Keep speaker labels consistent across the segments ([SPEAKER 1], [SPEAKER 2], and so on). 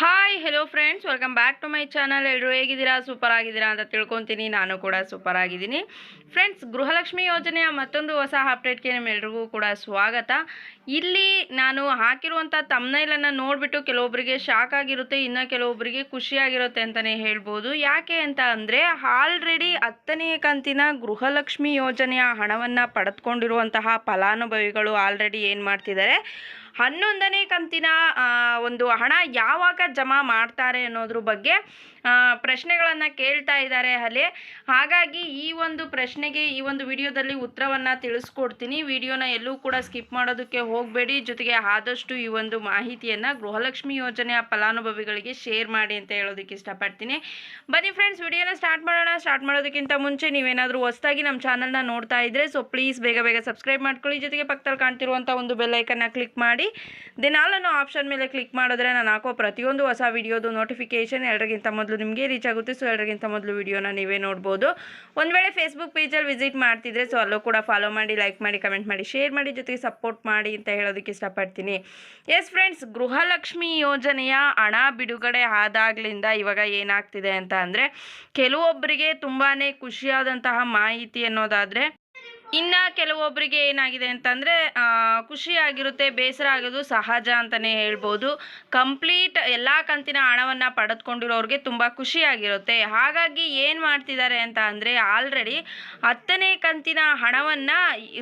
[SPEAKER 1] Hi hello friends welcome back to my channel ಎಲ್ಲರೂ ಹೇಗಿದ್ದೀರಾ? Super ಆಗಿದ್ದೀರಾ ಅಂತ ತಿಳ್ಕೊತೀನಿ. ನಾನು ಕೂಡ ಸೂಪರ್ ಆಗಿದ್ದೀನಿ. ಫ್ರೆಂಡ್ಸ್ ಗೃಹಲಕ್ಷ್ಮಿ ಯೋಜನೆಯ ಮತ್ತೊಂದು ಹೊಸ ಅಪ್ಡೇಟ್ಗೆ ನಿಮ್ಮೆಲ್ರಿಗೂ ಕೂಡ ಸ್ವಾಗತ. ಇಲ್ಲಿ ನಾನು ಹಾಕಿರುವಂಥ ತಮ್ನೈಲನ್ನು ನೋಡಿಬಿಟ್ಟು ಕೆಲವೊಬ್ಬರಿಗೆ ಶಾಕ್ ಆಗಿರುತ್ತೆ, ಇನ್ನು ಕೆಲವೊಬ್ಬರಿಗೆ ಖುಷಿಯಾಗಿರುತ್ತೆ ಅಂತಲೇ ಹೇಳ್ಬೋದು. ಯಾಕೆ ಅಂತ ಅಂದರೆ ಆಲ್ರೆಡಿ ಹತ್ತನೇ ಕಂತಿನ ಗೃಹಲಕ್ಷ್ಮಿ ಯೋಜನೆಯ ಹಣವನ್ನು ಪಡೆದುಕೊಂಡಿರುವಂತಹ ಫಲಾನುಭವಿಗಳು ಆಲ್ರೆಡಿ ಏನು ಮಾಡ್ತಿದ್ದಾರೆ? ಹನ್ನೊಂದನೇ ಕಂತಿನ ಒಂದು ಹಣ ಯಾವಾಗ ಜಮಾ ಮಾಡ್ತಾರೆ ಅನ್ನೋದ್ರ ಬಗ್ಗೆ ಪ್ರಶ್ನೆಗಳನ್ನು ಕೇಳ್ತಾ ಇದ್ದಾರೆ ಅಲ್ಲಿ. ಹಾಗಾಗಿ ಈ ಒಂದು ಪ್ರಶ್ನೆಗೆ, ಈ ಒಂದು ವಿಡಿಯೋದಲ್ಲಿ ಉತ್ತರವನ್ನು ತಿಳಿಸ್ಕೊಡ್ತೀನಿ. ವಿಡಿಯೋನ ಎಲ್ಲೂ ಕೂಡ ಸ್ಕಿಪ್ ಮಾಡೋದಕ್ಕೆ ಹೋಗಬೇಡಿ. ಜೊತೆಗೆ ಆದಷ್ಟು ಈ ಒಂದು ಮಾಹಿತಿಯನ್ನು ಗೃಹಲಕ್ಷ್ಮಿ ಯೋಜನೆಯ ಫಲಾನುಭವಿಗಳಿಗೆ ಶೇರ್ ಮಾಡಿ ಅಂತ ಹೇಳೋದಕ್ಕೆ ಇಷ್ಟಪಡ್ತೀನಿ. ಬನ್ನಿ ಫ್ರೆಂಡ್ಸ್ ವಿಡಿಯೋನ ಸ್ಟಾರ್ಟ್ ಮಾಡೋಣ. ಸ್ಟಾರ್ಟ್ ಮಾಡೋದಕ್ಕಿಂತ ಮುಂಚೆ ನೀವೇನಾದರೂ ಹೊಸದಾಗಿ ನಮ್ಮ ಚಾನಲ್ನ ನೋಡ್ತಾ ಇದ್ದರೆ ಸೊ ಪ್ಲೀಸ್ ಬೇಗ ಬೇಗ ಸಬ್ಸ್ಕ್ರೈಬ್ ಮಾಡ್ಕೊಳ್ಳಿ. ಜೊತೆಗೆ ಪಕ್ಕದಲ್ಲಿ ಕಾಣ್ತಿರುವಂಥ ಒಂದು ಬೆಲ್ಲೈಕನ್ನ ಕ್ಲಿಕ್ ಮಾಡಿ. ದೆನ್ ದಿನಾಲ ಆಪ್ಷನ್ ಮೇಲೆ ಕ್ಲಿಕ್ ಮಾಡಿದ್ರೆ ನಾನು ಹಾಕೋ ಪ್ರತಿಯೊಂದು ಹೊಸ ವಿಡಿಯೋದು ನೋಟಿಫಿಕೇಶನ್ ಎಲ್ಲರಿಗಿಂತ ಮೊದಲು ನಿಮಗೆ ರೀಚ್ ಆಗುತ್ತೆ. ಸೊ ಎಲ್ಲರಿಗಿಂತ ಮೊದಲು ವಿಡಿಯೋನ ನೀವೇ ನೋಡ್ಬೋದು. ಒಂದು ವೇಳೆ ಫೇಸ್ಬುಕ್ ಪೇಜಲ್ಲಿ ವಿಸಿಟ್ ಮಾಡ್ತಿದ್ರೆ ಸೊ ಅಲ್ಲೂ ಕೂಡ ಫಾಲೋ ಮಾಡಿ ಲೈಕ್ ಮಾಡಿ ಕಮೆಂಟ್ ಮಾಡಿ ಶೇರ್ ಮಾಡಿ, ಜೊತೆಗೆ ಸಪೋರ್ಟ್ ಮಾಡಿ ಅಂತ ಹೇಳೋದಕ್ಕೆ ಇಷ್ಟಪಡ್ತೀನಿ. ಎಸ್ ಫ್ರೆಂಡ್ಸ್ ಗೃಹಲಕ್ಷ್ಮಿ ಯೋಜನೆಯ ಹಣ ಬಿಡುಗಡೆ ಆದಾಗ್ಲಿಂದ ಇವಾಗ ಏನಾಗ್ತಿದೆ ಅಂತ ಅಂದರೆ ಕೆಲವೊಬ್ಬರಿಗೆ ತುಂಬಾ ಖುಷಿಯಾದಂತಹ ಮಾಹಿತಿ ಅನ್ನೋದಾದರೆ ಇನ್ನು ಕೆಲವೊಬ್ಬರಿಗೆ ಏನಾಗಿದೆ ಅಂತಂದರೆ ಖುಷಿಯಾಗಿರುತ್ತೆ, ಬೇಸರ ಆಗೋದು ಸಹಜ ಅಂತಲೇ ಹೇಳ್ಬೋದು. ಕಂಪ್ಲೀಟ್ ಎಲ್ಲ ಕಂತಿನ ಹಣವನ್ನು ಪಡೆದುಕೊಂಡಿರೋರಿಗೆ ತುಂಬ ಖುಷಿಯಾಗಿರುತ್ತೆ. ಹಾಗಾಗಿ ಏನು ಮಾಡ್ತಿದ್ದಾರೆ ಅಂತ ಅಂದರೆ ಆಲ್ರೆಡಿ ಹತ್ತನೇ ಕಂತಿನ ಹಣವನ್ನು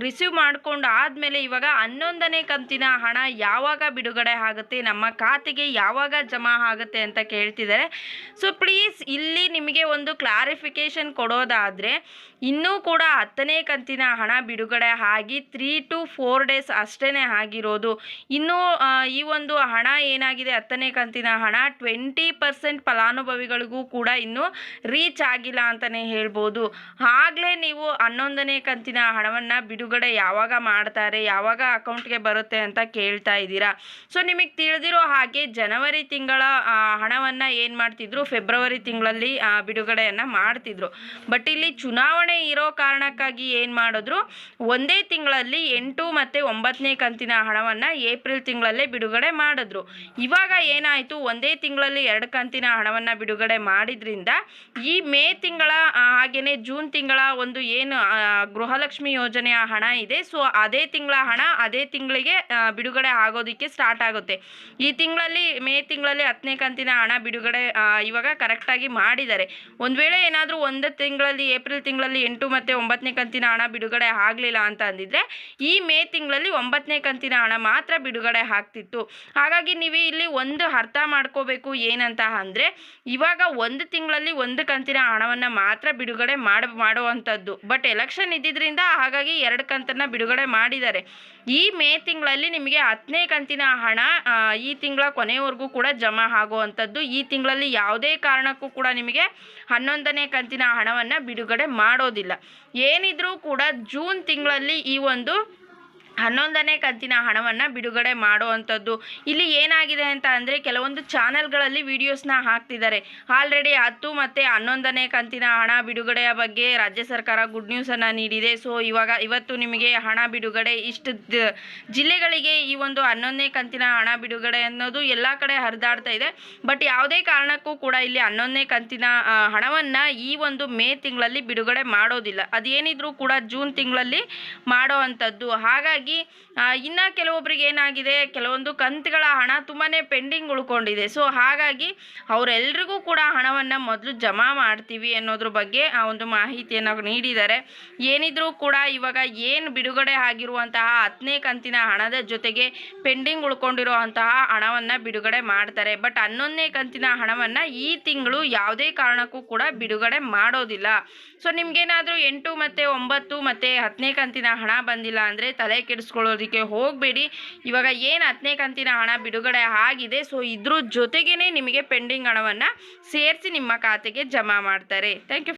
[SPEAKER 1] ರಿಸೀವ್ ಮಾಡಿಕೊಂಡು ಆದಮೇಲೆ ಇವಾಗ ಹನ್ನೊಂದನೇ ಕಂತಿನ ಹಣ ಯಾವಾಗ ಬಿಡುಗಡೆ ಆಗುತ್ತೆ, ನಮ್ಮ ಖಾತೆಗೆ ಯಾವಾಗ ಜಮಾ ಆಗುತ್ತೆ ಅಂತ ಕೇಳ್ತಿದ್ದಾರೆ. ಸೊ ಪ್ಲೀಸ್ ಇಲ್ಲಿ ನಿಮಗೆ ಒಂದು ಕ್ಲಾರಿಫಿಕೇಶನ್ ಕೊಡೋದಾದರೆ, ಇನ್ನೂ ಕೂಡ ಹತ್ತನೇ ಕಂತಿನ ಹಣ ಬಿಡುಗಡೆ ಆಗಿ ತ್ರೀ ಟು ಫೋರ್ ಡೇಸ್ ಅಷ್ಟೇ ಆಗಿರೋದು. ಇನ್ನೂ ಈ ಒಂದು ಹಣ ಏನಾಗಿದೆ? ಹತ್ತನೇ ಕಂತಿನ ಹಣ ಟ್ವೆಂಟಿ ಪರ್ಸೆಂಟ್ ಫಲಾನುಭವಿಗಳಿಗೂ ಕೂಡ ಇನ್ನೂ ರೀಚ್ ಆಗಿಲ್ಲ ಅಂತಲೇ ಹೇಳ್ಬೋದು. ಆಗಲೇ ನೀವು ಹನ್ನೊಂದನೇ ಕಂತಿನ ಹಣವನ್ನು ಬಿಡುಗಡೆ ಯಾವಾಗ ಮಾಡ್ತಾರೆ, ಯಾವಾಗ ಅಕೌಂಟ್ಗೆ ಬರುತ್ತೆ ಅಂತ ಕೇಳ್ತಾ ಇದ್ದೀರಾ? ಸೊ ನಿಮಗೆ ತಿಳಿದಿರೋ ಹಾಗೆ ಜನವರಿ ತಿಂಗಳ ಹಣವನ್ನು ಏನು ಮಾಡ್ತಿದ್ರು? ಫೆಬ್ರವರಿ ತಿಂಗಳಲ್ಲಿ ಬಿಡುಗಡೆಯನ್ನು ಮಾಡ್ತಿದ್ರು. ಬಟ್ ಇಲ್ಲಿ ಚುನಾವಣೆ ಇರೋ ಕಾರಣಕ್ಕಾಗಿ ಏನು ಮಾಡಿದ್ರು ಒಂದೇ ತಿಂಗಳಲ್ಲಿ ಎಂಟು ಮತ್ತು ಒಂಬತ್ತನೇ ಕಂತಿನ ಹಣವನ್ನು ಏಪ್ರಿಲ್ ತಿಂಗಳಲ್ಲೇ ಬಿಡುಗಡೆ ಮಾಡಿದ್ರು. ಇವಾಗ ಏನಾಯಿತು? ಒಂದೇ ತಿಂಗಳಲ್ಲಿ ಎರಡು ಕಂತಿನ ಹಣವನ್ನು ಬಿಡುಗಡೆ ಮಾಡಿದ್ರಿಂದ ಈ ಮೇ ತಿಂಗಳ ಹಾಗೆಯೇ ಜೂನ್ ತಿಂಗಳ ಒಂದು ಏನು ಗೃಹಲಕ್ಷ್ಮಿ ಯೋಜನೆಯ ಹಣ ಇದೆ. ಸೊ, ಅದೇ ತಿಂಗಳ ಹಣ ಅದೇ ತಿಂಗಳಿಗೆ ಬಿಡುಗಡೆ ಆಗೋದಕ್ಕೆ ಸ್ಟಾರ್ಟ್ ಆಗುತ್ತೆ. ಈ ತಿಂಗಳಲ್ಲಿ, ಮೇ ತಿಂಗಳಲ್ಲಿ ಹತ್ತನೇ ಕಂತಿನ ಹಣ ಬಿಡುಗಡೆ ಇವಾಗ ಕರೆಕ್ಟಾಗಿ ಮಾಡಿದ್ದಾರೆ. ಒಂದು ವೇಳೆ ಏನಾದರೂ ಒಂದು ತಿಂಗಳಲ್ಲಿ, ಏಪ್ರಿಲ್ ತಿಂಗಳಲ್ಲಿ ಎಂಟು ಮತ್ತು ಒಂಬತ್ತನೇ ಕಂತಿನ ಹಣ ಬಿಡುಗಡೆ ಆಗಲಿಲ್ಲ ಅಂತ ಅಂದಿದ್ರೆ ಈ ಮೇ ತಿಂಗಳಲ್ಲಿ ಒಂಬತ್ತನೇ ಕಂತಿನ ಹಣ ಮಾತ್ರ ಬಿಡುಗಡೆ ಆಗ್ತಿತ್ತು. ಹಾಗಾಗಿ ನೀವು ಇಲ್ಲಿ ಒಂದು ಅರ್ಥ ಮಾಡ್ಕೋಬೇಕು ಏನಂತ ಅಂದರೆ ಇವಾಗ ಒಂದು ತಿಂಗಳಲ್ಲಿ ಒಂದು ಕಂತಿನ ಹಣವನ್ನು ಮಾತ್ರ ಬಿಡುಗಡೆ ಮಾಡ, ಮಾಡುವಂಥದ್ದು. ಬಟ್ ಎಲೆಕ್ಷನ್ ಇದ್ದಿದ್ರಿಂದ ಹಾಗಾಗಿ ಎರಡು ಕಂತನ್ನ ಬಿಡುಗಡೆ ಮಾಡಿದ್ದಾರೆ. ಈ ಮೇ ತಿಂಗಳಲ್ಲಿ ನಿಮಗೆ ಹತ್ತನೇ ಕಂತಿನ ಹಣ ಈ ತಿಂಗಳ ಕೊನೆಯವರೆಗೂ ಕೂಡ ಜಮಾ ಆಗುವಂಥದ್ದು. ಈ ತಿಂಗಳಲ್ಲಿ ಯಾವುದೇ ಕಾರಣಕ್ಕೂ ಕೂಡ ನಿಮಗೆ ಹನ್ನೊಂದನೇ ಕಂತಿನ ಹಣವನ್ನು ಬಿಡುಗಡೆ ಮಾಡೋದಿಲ್ಲ. ಏನಿದ್ರೂ ಕೂಡ ಜೂನ್ ತಿಂಗಳಲ್ಲಿ ಈ ಒಂದು ಹನ್ನೊಂದನೇ ಕಂತಿನ ಹಣವನ್ನು ಬಿಡುಗಡೆ ಮಾಡುವಂಥದ್ದು. ಇಲ್ಲಿ ಏನಾಗಿದೆ ಅಂತ ಅಂದರೆ ಕೆಲವೊಂದು ಚಾನೆಲ್ಗಳಲ್ಲಿ ವಿಡಿಯೋಸ್ನ ಹಾಕ್ತಿದ್ದಾರೆ. ಆಲ್ರೆಡಿ ಹತ್ತು ಮತ್ತು ಹನ್ನೊಂದನೇ ಕಂತಿನ ಹಣ ಬಿಡುಗಡೆಯ ಬಗ್ಗೆ ರಾಜ್ಯ ಸರ್ಕಾರ ಗುಡ್ ನ್ಯೂಸನ್ನು ನೀಡಿದೆ. ಸೊ, ಇವಾಗ ಇವತ್ತು ನಿಮಗೆ ಹಣ ಬಿಡುಗಡೆ ಇಷ್ಟು ಜಿಲ್ಲೆಗಳಿಗೆ ಈ ಒಂದು ಹನ್ನೊಂದನೇ ಕಂತಿನ ಹಣ ಬಿಡುಗಡೆ ಅನ್ನೋದು ಎಲ್ಲ ಕಡೆ ಹರಿದಾಡ್ತಾ ಇದೆ. ಬಟ್ ಯಾವುದೇ ಕಾರಣಕ್ಕೂ ಕೂಡ ಇಲ್ಲಿ ಹನ್ನೊಂದನೇ ಕಂತಿನ ಹಣವನ್ನು ಈ ಒಂದು ಮೇ ತಿಂಗಳಲ್ಲಿ ಬಿಡುಗಡೆ ಮಾಡೋದಿಲ್ಲ. ಅದೇನಿದ್ರೂ ಕೂಡ ಜೂನ್ ತಿಂಗಳಲ್ಲಿ ಮಾಡೋ ಅಂಥದ್ದು ಹಾಗಾಗಿ ಆ, ಇನ್ನು ಕೆಲವೊಬ್ರಿಗೆ ಏನಾಗಿದೆ ಕೆಲವೊಂದು ಕಂತುಗಳ ಹಣ ತುಂಬಾ ಪೆಂಡಿಂಗ್ ಉಳ್ಕೊಂಡಿದೆ. ಸೊ ಹಾಗಾಗಿ ಅವರೆಲ್ರಿಗೂ ಕೂಡ ಹಣವನ್ನು ಮೊದಲು ಜಮಾ ಮಾಡ್ತೀವಿ ಅನ್ನೋದ್ರ ಬಗ್ಗೆ ಆ ಒಂದು ಮಾಹಿತಿಯನ್ನು ನೀಡಿದ್ದಾರೆ. ಏನಿದ್ರೂ ಕೂಡ ಇವಾಗ ಏನು ಬಿಡುಗಡೆ ಆಗಿರುವಂತಹ ಹತ್ತನೇ ಕಂತಿನ ಹಣದ ಜೊತೆಗೆ ಪೆಂಡಿಂಗ್ ಉಳ್ಕೊಂಡಿರುವಂತಹ ಹಣವನ್ನು ಬಿಡುಗಡೆ ಮಾಡ್ತಾರೆ. ಬಟ್ ಹನ್ನೊಂದನೇ ಕಂತಿನ ಹಣವನ್ನು ಈ ತಿಂಗಳು ಯಾವುದೇ ಕಾರಣಕ್ಕೂ ಕೂಡ ಬಿಡುಗಡೆ ಮಾಡೋದಿಲ್ಲ. ಸೊ ನಿಮ್ಗೇನಾದರೂ ಎಂಟು ಮತ್ತು ಒಂಬತ್ತು ಮತ್ತು ಹತ್ತನೇ ಕಂತಿನ ಹಣ ಬಂದಿಲ್ಲ ಅಂದರೆ ತಲೆ ಕೆಡಿಸ್ಕೊಳ್ಳೋದಕ್ಕೆ ಹೋಗಬೇಡಿ. ಇವಾಗ ಏನು ಹತ್ತನೇ ಕಂತಿನ ಹಣ ಬಿಡುಗಡೆ ಆಗಿದೆ ಸೊ ಇದ್ರ ಜೊತೆಗೇ ನಿಮಗೆ ಪೆಂಡಿಂಗ್ ಹಣವನ್ನು ಸೇರಿಸಿ ನಿಮ್ಮ ಖಾತೆಗೆ ಜಮಾ ಮಾಡ್ತಾರೆ. Thank you